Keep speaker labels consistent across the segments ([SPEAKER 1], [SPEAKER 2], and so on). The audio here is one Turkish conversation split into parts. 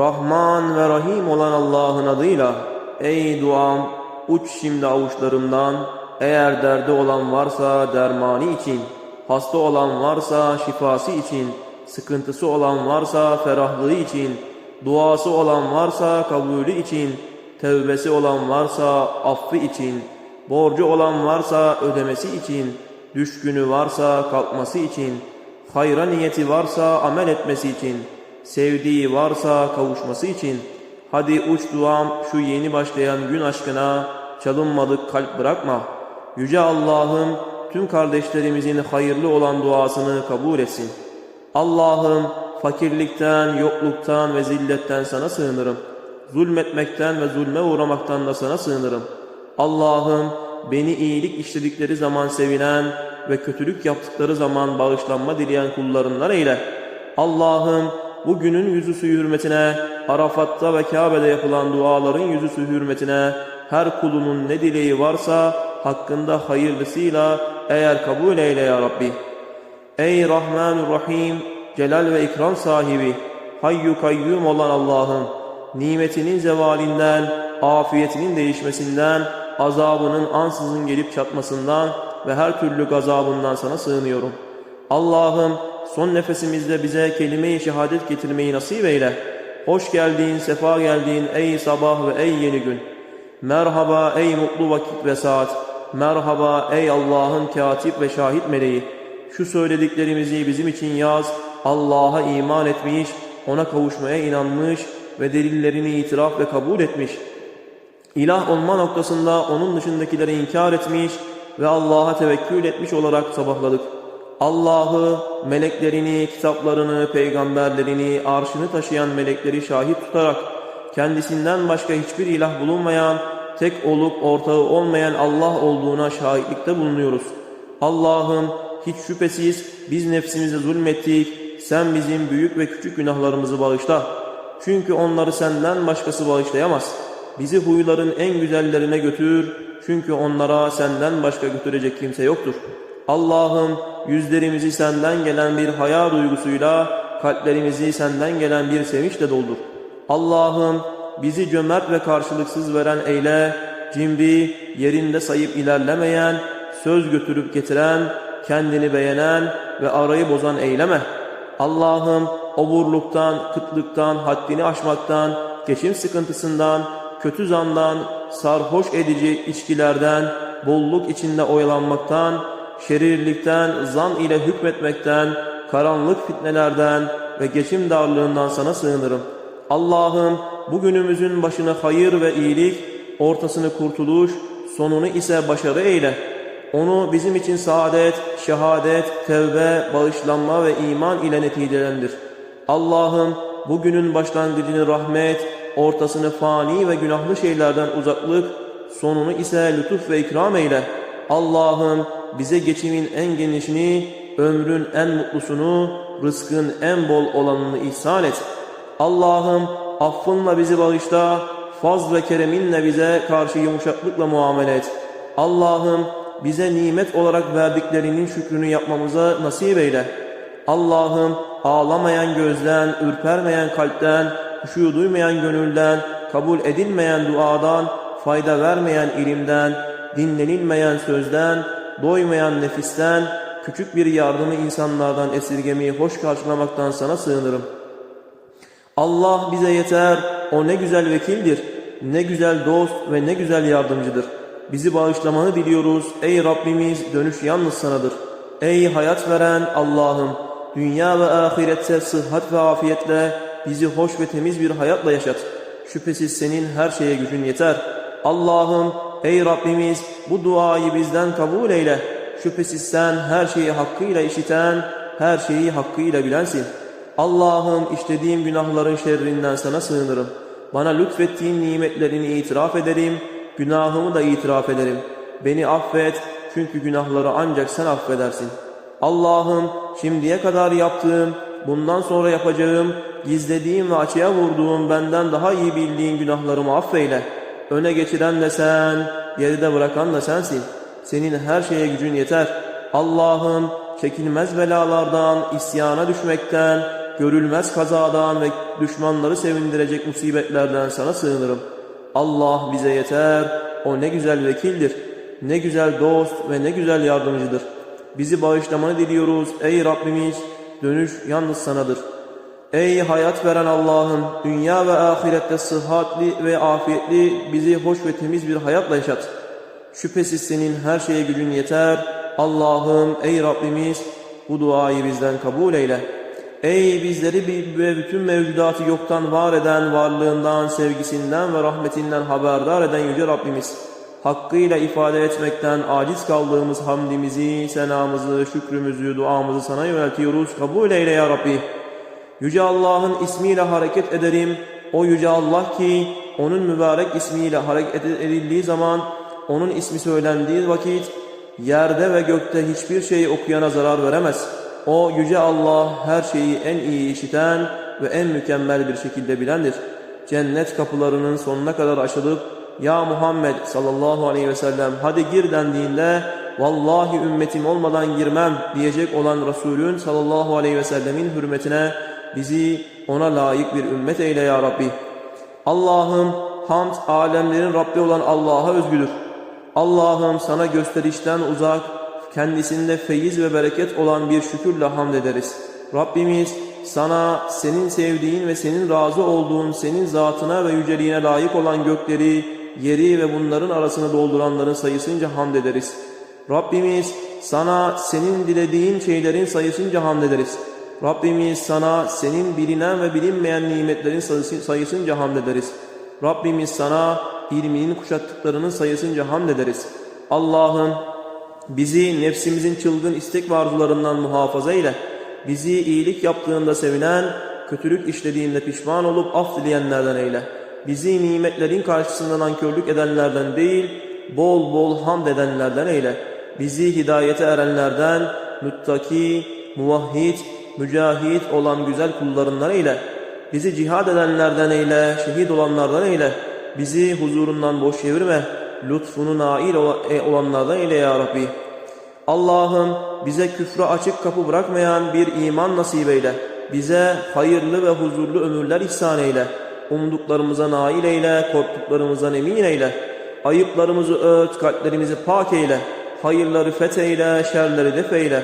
[SPEAKER 1] Rahman ve Rahim olan Allah'ın adıyla ey duam uç şimdi avuçlarımdan. Eğer derdi olan varsa dermanı için hasta olan varsa şifası için sıkıntısı olan varsa ferahlığı için duası olan varsa kabulü için tevbesi olan varsa affı için borcu olan varsa ödemesi için düşkünü varsa kalkması için hayra niyeti varsa amel etmesi için sevdiği varsa kavuşması için hadi uç duam şu yeni başlayan gün aşkına çalınmadık kalp bırakma. Yüce Allah'ım tüm kardeşlerimizin hayırlı olan duasını kabul etsin. Allah'ım fakirlikten, yokluktan ve zilletten sana sığınırım. Zulmetmekten ve zulme uğramaktan da sana sığınırım. Allah'ım beni iyilik işledikleri zaman sevinen ve kötülük yaptıkları zaman bağışlanma dileyen kullarından eyle. Allah'ım bu günün yüzüsü hürmetine, Arafat'ta ve Kabe'de yapılan duaların yüzüsü hürmetine, her kulunun ne dileği varsa hakkında hayırlısıyla eğer kabul eyle ya Rabbi. Ey Rahmanur Rahim, celal ve ikram sahibi, hayyu kayyum olan Allah'ım, nimetinin zevalinden, afiyetinin değişmesinden, azabının ansızın gelip çatmasından ve her türlü gazabından sana sığınıyorum. Allah'ım son nefesimizde bize kelime-i şehadet getirmeyi nasip eyle. Hoş geldin, sefa geldin ey sabah ve ey yeni gün. Merhaba ey mutlu vakit ve saat. Merhaba ey Allah'ın katip ve şahit meleği. Şu söylediklerimizi bizim için yaz. Allah'a iman etmiş, ona kavuşmaya inanmış ve delillerini itiraf ve kabul etmiş. İlah olma noktasında onun dışındakileri inkar etmiş ve Allah'a tevekkül etmiş olarak sabahladık. Allah'ı, meleklerini, kitaplarını, peygamberlerini, arşını taşıyan melekleri şahit tutarak kendisinden başka hiçbir ilah bulunmayan, tek olup ortağı olmayan Allah olduğuna şahitlikte bulunuyoruz. Allah'ım hiç şüphesiz biz nefsimize zulmettik, sen bizim büyük ve küçük günahlarımızı bağışla. Çünkü onları senden başkası bağışlayamaz. Bizi huyların en güzellerine götür, çünkü onlara senden başka götürecek kimse yoktur. Allah'ım yüzlerimizi senden gelen bir haya duygusuyla, kalplerimizi senden gelen bir sevinçle doldur. Allah'ım bizi cömert ve karşılıksız veren eyle, cimri, yerinde sayıp ilerlemeyen, söz götürüp getiren, kendini beğenen ve arayı bozan eyleme. Allah'ım oburluktan, kıtlıktan, haddini aşmaktan, geçim sıkıntısından, kötü zandan, sarhoş edici içkilerden, bolluk içinde oyalanmaktan, şerirlikten, zan ile hükmetmekten, karanlık fitnelerden ve geçim darlığından sana sığınırım. Allah'ım bugünümüzün başına hayır ve iyilik, ortasını kurtuluş, sonunu ise başarı eyle. Onu bizim için saadet, şehadet, tevbe, bağışlanma ve iman ile neticelendir. Allah'ım bugünün başlangıcını rahmet, ortasını fani ve günahlı şeylerden uzaklık, sonunu ise lütuf ve ikram eyle. Allah'ım bize geçimin en genişini, ömrün en mutlusunu, rızkın en bol olanını ihsan et. Allah'ım affınla bizi bağışla, faz ve kereminle bize karşı yumuşaklıkla muamele et. Allah'ım bize nimet olarak verdiklerinin şükrünü yapmamıza nasip eyle. Allah'ım ağlamayan gözden, ürpermeyen kalpten, huşu duymayan gönülden, kabul edilmeyen duadan, fayda vermeyen ilimden, dinlenilmeyen sözden, doymayan nefisten, küçük bir yardımı insanlardan esirgemeyi hoş karşılamaktan sana sığınırım. Allah bize yeter, o ne güzel vekildir, ne güzel dost ve ne güzel yardımcıdır. Bizi bağışlamanı diliyoruz, ey Rabbimiz dönüş yalnız sanadır. Ey hayat veren Allah'ım, dünya ve ahirette sıhhat ve afiyetle bizi hoş ve temiz bir hayatla yaşat. Şüphesiz senin her şeye gücün yeter. Allah'ım, ey Rabbimiz bu duayı bizden kabul eyle. Şüphesiz sen her şeyi hakkıyla işiten, her şeyi hakkıyla bilensin. Allah'ım işlediğim günahların şerrinden sana sığınırım. Bana lütfettiğin nimetlerini itiraf ederim, günahımı da itiraf ederim. Beni affet çünkü günahları ancak sen affedersin. Allah'ım şimdiye kadar yaptığım, bundan sonra yapacağım, gizlediğim ve açığa vurduğum benden daha iyi bildiğin günahlarımı affeyle. Öne geçiren de sen, geride bırakan da sensin. Senin her şeye gücün yeter. Allah'ım çekilmez belalardan, isyana düşmekten, görülmez kazadan ve düşmanları sevindirecek musibetlerden sana sığınırım. Allah bize yeter, o ne güzel vekildir, ne güzel dost ve ne güzel yardımcıdır. Bizi bağışlamanı diliyoruz ey Rabbimiz, dönüş yalnız sanadır. Ey hayat veren Allah'ım, dünya ve ahirette sıhhatli ve afiyetli, bizi hoş ve temiz bir hayatla yaşat. Şüphesiz senin her şeye gücün yeter. Allah'ım ey Rabbimiz bu duayı bizden kabul eyle. Ey bizleri bi- ve bütün mevcudatı yoktan var eden varlığından, sevgisinden ve rahmetinden haberdar eden Yüce Rabbimiz. Hakkıyla ifade etmekten aciz kaldığımız hamdimizi, senamızı, şükrümüzü, duamızı sana yöneltiyoruz. Kabul eyle ya Rabbi. Yüce Allah'ın ismiyle hareket ederim. O Yüce Allah ki onun mübarek ismiyle hareket edildiği zaman onun ismi söylendiği vakit yerde ve gökte hiçbir şey okuyana zarar veremez. O Yüce Allah her şeyi en iyi işiten ve en mükemmel bir şekilde bilendir. Cennet kapılarının sonuna kadar açılıp ya Muhammed sallallahu aleyhi ve sellem hadi gir dendiğinde vallahi ümmetim olmadan girmem diyecek olan Resulün sallallahu aleyhi ve sellemin hürmetine bizi ona layık bir ümmet eyle ya Rabbi. Allah'ım hamd alemlerin Rabbi olan Allah'a özgüdür. Allah'ım sana gösterişten uzak, kendisinde feyiz ve bereket olan bir şükürle hamd ederiz. Rabbimiz sana senin sevdiğin ve senin razı olduğun senin zatına ve yüceliğine layık olan gökleri, yeri ve bunların arasını dolduranların sayısınca hamd ederiz. Rabbimiz sana senin dilediğin şeylerin sayısınca hamd ederiz. Rabbimiz sana senin bilinen ve bilinmeyen nimetlerin sayısı- sayısınca hamd ederiz. Rabbimiz sana ilminin kuşattıklarının sayısınca hamd ederiz. Allah'ım bizi nefsimizin çılgın istek ve arzularından muhafaza eyle. Bizi iyilik yaptığında sevinen, kötülük işlediğinde pişman olup af dileyenlerden eyle. Bizi nimetlerin karşısında nankörlük edenlerden değil, bol bol hamd edenlerden eyle. Bizi hidayete erenlerden, müttaki, muvahhid, mücahit olan güzel kullarından eyle. Bizi cihad edenlerden eyle, şehit olanlardan eyle. Bizi huzurundan boş çevirme. Lütfunu nail e, olanlardan eyle ya Rabbi. Allah'ım bize küfre açık kapı bırakmayan bir iman nasip eyle. Bize hayırlı ve huzurlu ömürler ihsan eyle. Umduklarımıza nail eyle, korktuklarımızdan emin eyle. Ayıplarımızı ört, kalplerimizi pak eyle. Hayırları fetheyle, şerleri def eyle.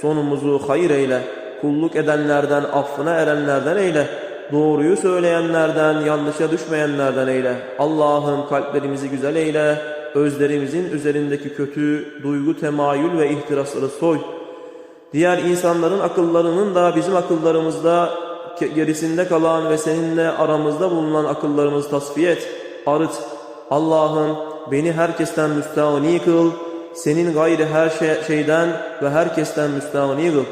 [SPEAKER 1] Sonumuzu hayır eyle. Kulluk edenlerden, affına erenlerden eyle. Doğruyu söyleyenlerden, yanlışa düşmeyenlerden eyle. Allah'ım kalplerimizi güzel eyle. Özlerimizin üzerindeki kötü duygu, temayül ve ihtirasları soy. Diğer insanların akıllarının da bizim akıllarımızda gerisinde kalan ve seninle aramızda bulunan akıllarımızı tasfiye et, arıt. Allah'ım beni herkesten müstahni kıl, senin gayri her şey- şeyden ve herkesten müstahni kıl.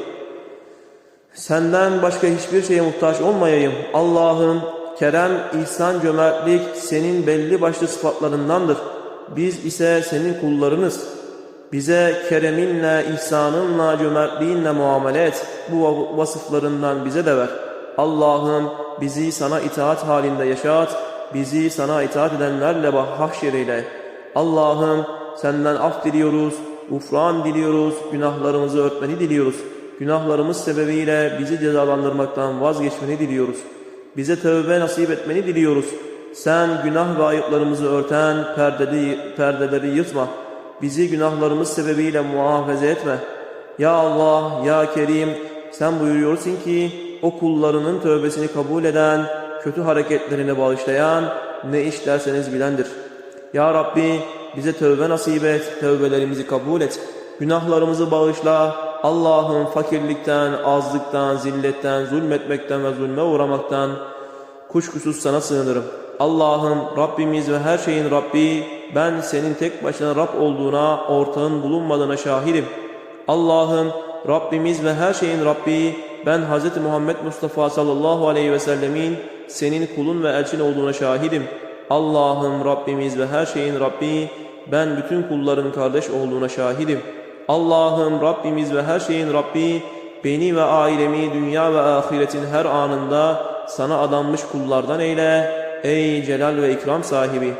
[SPEAKER 1] Senden başka hiçbir şeye muhtaç olmayayım. Allah'ım kerem, ihsan, cömertlik senin belli başlı sıfatlarındandır. Biz ise senin kullarınız. Bize kereminle, ihsanınla, cömertliğinle muamele et. Bu va- vasıflarından bize de ver. Allah'ım bizi sana itaat halinde yaşat. Bizi sana itaat edenlerle bahşereyle. Allah'ım senden af diliyoruz, ufran diliyoruz, günahlarımızı örtmeni diliyoruz. Günahlarımız sebebiyle bizi cezalandırmaktan vazgeçmeni diliyoruz. Bize tövbe nasip etmeni diliyoruz. Sen günah ve ayıplarımızı örten perdeli, perdeleri yırtma. Bizi günahlarımız sebebiyle muhafaza etme. Ya Allah, ya Kerim, sen buyuruyorsun ki o kullarının tövbesini kabul eden, kötü hareketlerini bağışlayan, ne iş derseniz bilendir. Ya Rabbi bize tövbe nasip et, tövbelerimizi kabul et. Günahlarımızı bağışla. Allah'ım fakirlikten, azlıktan, zilletten, zulmetmekten ve zulme uğramaktan kuşkusuz sana sığınırım. Allah'ım Rabbimiz ve her şeyin Rabbi, ben senin tek başına Rab olduğuna, ortağın bulunmadığına şahidim. Allah'ım Rabbimiz ve her şeyin Rabbi, ben Hz. Muhammed Mustafa sallallahu aleyhi ve sellemin senin kulun ve elçin olduğuna şahidim. Allah'ım Rabbimiz ve her şeyin Rabbi, ben bütün kulların kardeş olduğuna şahidim. Allah'ım Rabbimiz ve her şeyin Rabbi, beni ve ailemi dünya ve ahiretin her anında sana adanmış kullardan eyle, ey celal ve ikram sahibi.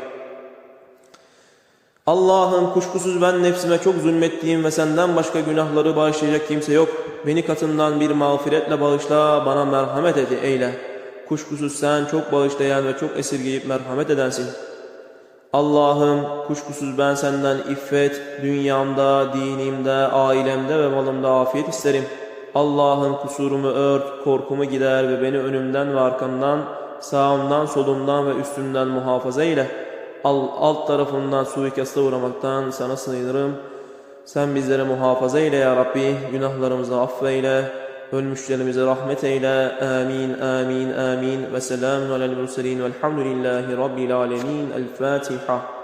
[SPEAKER 1] Allah'ım kuşkusuz ben nefsime çok zulmettiğim ve senden başka günahları bağışlayacak kimse yok. Beni katından bir mağfiretle bağışla, bana merhamet et eyle. Kuşkusuz sen çok bağışlayan ve çok esirgeyip merhamet edensin. Allah'ım kuşkusuz ben senden iffet, dünyamda, dinimde, ailemde ve malımda afiyet isterim. Allah'ım kusurumu ört, korkumu gider ve beni önümden ve arkamdan, sağımdan, solumdan ve üstümden muhafaza eyle. Al, alt tarafından suikasta uğramaktan sana sığınırım. Sen bizlere muhafaza eyle ya Rabbi, günahlarımızı affeyle, والمشتل رحمة إلى آمين آمين آمين. وسلام على المرسلين والحمد لله رب العالمين. الفاتحة.